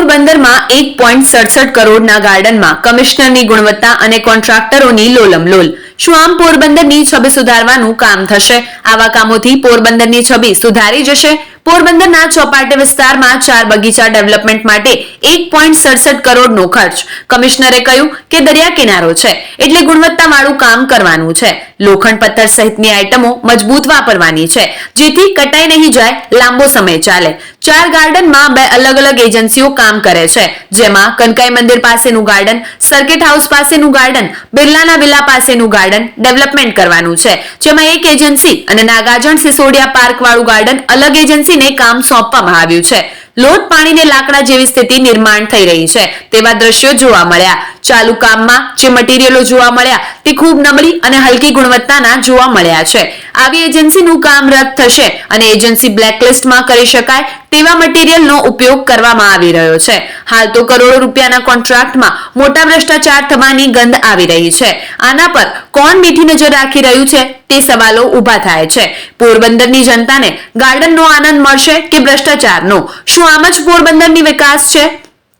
પોરબંદરમાં એક પોઈન્ટ સડસઠ કરોડના ગાર્ડનમાં કમિશનરની ગુણવત્તા અને કોન્ટ્રાક્ટરોની લોલમ લોલ. શું આમ પોરબંદરની છબી સુધારવાનું કામ થશે? આવા કામોથી પોરબંદરની છબી સુધારી જશે? પોરબંદરના ચોપાટી વિસ્તારમાં ચાર બગીચા ડેવલપમેન્ટ માટે એક પોઈન્ટ સડસઠ કરોડનો ખર્ચ. કમિશનરે કહ્યું કે દરિયા કિનારો છે, એટલે ગુણવત્તાવાળું કામ કરવાનું છે. લોખંડ પથ્થર સહિતની આઇટમો મજબૂત વાપરવાની છે. જેથી કટાઈ નહીં જાય, લાંબો સમય ચાલે. ચાર ગાર્ડનમાં બે અલગ અલગ એજન્સીઓ કામ કરે છે. જેમાં કનકાઈ મંદિર પાસેનું ગાર્ડન, સર્કિટ હાઉસ પાસેનું ગાર્ડન, બિરલાના વિલા પાસેનું ગાર્ડન ડેવલપમેન્ટ કરવાનું છે. જેમાં એક એજન્સી અને નાગાર્જુન સિસોડિયા પાર્ક વાળું ગાર્ડન અલગ એજન્સીને કામ સોંપવામાં આવ્યું છે. લોટ પાણીને લાકડા જેવી સ્થિતિ નિર્માણ થઈ રહી છે. તેવા દ્રશ્યો જોવા મળ્યા. ચાલુ કામમાં જે મટીરીયલો જોવા મળ્યા, તે ખૂબ નબળી અને હલકી ગુણવત્તાના જોવા મળ્યા છે. આવી એજન્સીનું કામ રદ થશે અને એજન્સી બ્લેકલિસ્ટમાં કરી શકાય તેવા મટીરીયલનો ઉપયોગ કરવામાં આવી રહ્યો છે. હાલ તો કરોડો રૂપિયાના કોન્ટ્રાક્ટમાં મોટા ભ્રષ્ટાચાર થવાની ગંધ આવી રહી છે. આના પર કોણ મીઠી નજર રાખી રહ્યું છે તે સવાલો ઊભા થાય છે. પોરબંદરની જનતાને ગાર્ડનનો આનંદ મળશે કે ભ્રષ્ટાચારનો? શું આમ જ પોરબંદરની વિકાસ છે?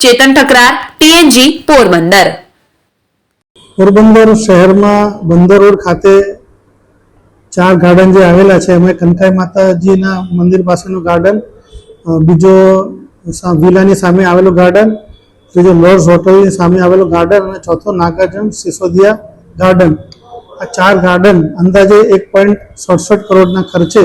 ચેતન ઠકરાર ટીએનજી પોરબંદર. પોરબંદર શહેરમાં બંદર રોડ ખાતે ચાર ગાર્ડન જે આવેલા છે, એમાં કંઠાઈ માતાજીના મંદિર પાસેનું ગાર્ડન બીજો વિલાની સામે આવેલું ગાર્ડન, ત્રીજો લોર્ડ્સ હોટલની સામે આવેલું ગાર્ડન અને ચોથો નાગાર્જુન સિસોદિયા ગાર્ડન. આ ચાર ગાર્ડન અંદાજે એક પોઈન્ટ સડસઠ કરોડના ખર્ચે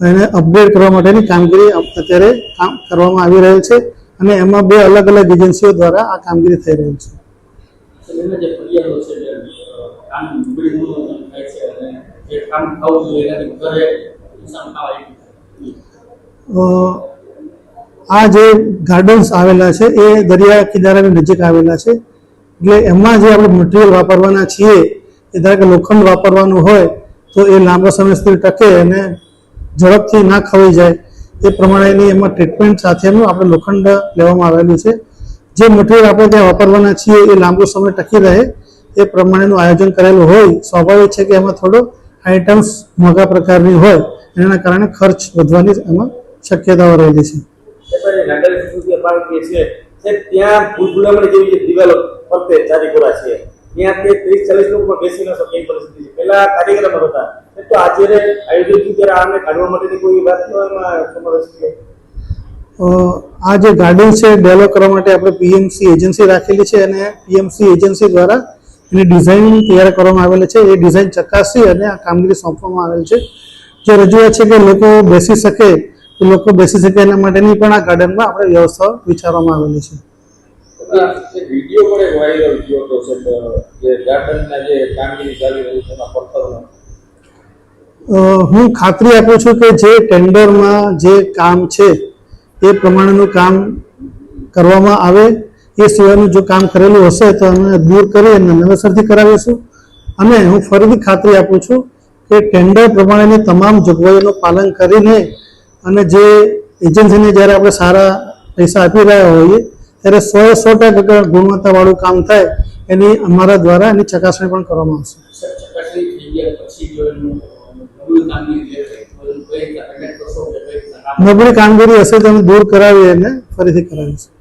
એને અપગ્રેડ કરવા માટેની કામગીરી અત્યારે કામ કરવામાં આવી રહેલ છે. અને એમાં બે અલગ અલગ એજન્સીઓ દ્વારા આ કામગીરી થઈ રહી છે. આ જે ગાર્ડન્સ આવેલા છે એ દરિયા કિનારાની નજીક આવેલા છે. એટલે એમાં જે આપણે મટીરિયલ વાપરવાના છીએ એ ધારો કે લોખંડ વાપરવાનું હોય તો એ લાંબા સમય સુધી ટકે અને ઝડપથી ના ખવાઈ જાય. એ પ્રમાણેની એમાં ટ્રીટમેન્ટ સાથેનું આપણે લોખંડ લેવામાં આવેલું છે. જે મટીરિયલ આપણે ત્યાં વાપરવાના છીએ, એ લાંબો સમય ટકી રહે, એ પ્રમાણેનું આયોજન કરેલું હોય, સ્વાભાવિક છે કે એમાં થોડો આઇટમ્સ મોંઘા પ્રકારની હોય, એના કારણે ખર્ચ વધવાની એમાં શક્યતાઓ રહેલી છે. ત્યાં ભૂલભુલામણી જેવી જે દિવાલો ફરતે ચારી છે. ત્યાં તે ત્રીસ ચાલીસ લોકો પણ બેસી ન શકે એવી પરિસ્થિતિ છે. પહેલા કાર્યક્રમ હતા. એ તો આજે આયોજન થયું ત્યારે આને કાઢવા માટેની કોઈ વાત એમાં સમાવેશ થયો આ જે ગાર્ડન છે ડેવલપ કરવા માટે આપણે પીએમસી એજન્સી રાખેલી છે અને પીએમસી એજન્સી દ્વારા એની ડિઝાઇન તૈયાર કરવામાં આવેલી છે. એ ડિઝાઇન ચકાસી અને આ કામગીરી સોંપવામાં આવેલ છે. જે રજૂઆત છે કે લોકો બેસી શકે તો લોકો બેસી શકે એના માટેની પણ આ ગાર્ડનમાં આપણે વ્યવસ્થાઓ વિચારવામાં આવેલી છે. વાયરલ થયો હતો સાહેબ જે ગાર્ડનના જે કામગીરી ચાલી રહી છે એના પથ્થરનો હું ખાતરી આપું છું કે જે ટેન્ડરમાં જે કામ છે, એ પ્રમાણેનું કામ કરવામાં આવે. એ સિવાયનું જો કામ કરેલું હશે તો અમે દૂર કરી અને નવેસરથી કરાવીશું. અને હું ફરીથી ખાતરી આપું છું કે ટેન્ડર પ્રમાણેની તમામ જોગવાઈઓનું પાલન કરીને અને જે એજન્સીને જ્યારે આપણે સારા પૈસા આપી રહ્યા હોઈએ ત્યારે સો સો ટકા ગુણવત્તાવાળું કામ થાય એની અમારા દ્વારા એની ચકાસણી પણ કરવામાં આવશે. એનું નબળી કામગીરી હશે તો અમે દૂર કરાવી અને ફરીથી કરાવીશું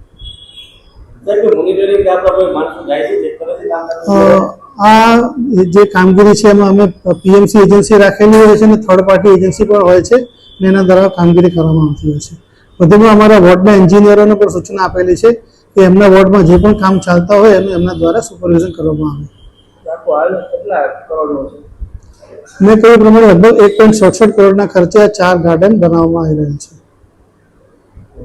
આ જે કામગીરી છે એમાં અમે પીએમસી એજન્સી રાખેલી હોય છે અને થર્ડ પાર્ટી એજન્સી પણ હોય છે અને એના દ્વારા કામગીરી કરવામાં આવતી હોય છે. વધુમાં અમારા વોર્ડના એન્જિનિયરોને પણ સૂચના આપેલી છે કે એમના વોર્ડમાં જે પણ કામ ચાલતા હોય એનું એમના દ્વારા સુપરવિઝન કરવામાં આવે. મેં કહ્યું પ્રમાણે લગભગ એક પોઈન્ટ સડસઠ કરોડના ખર્ચે ચાર ગાર્ડન બનાવવામાં આવી રહ્યા છે.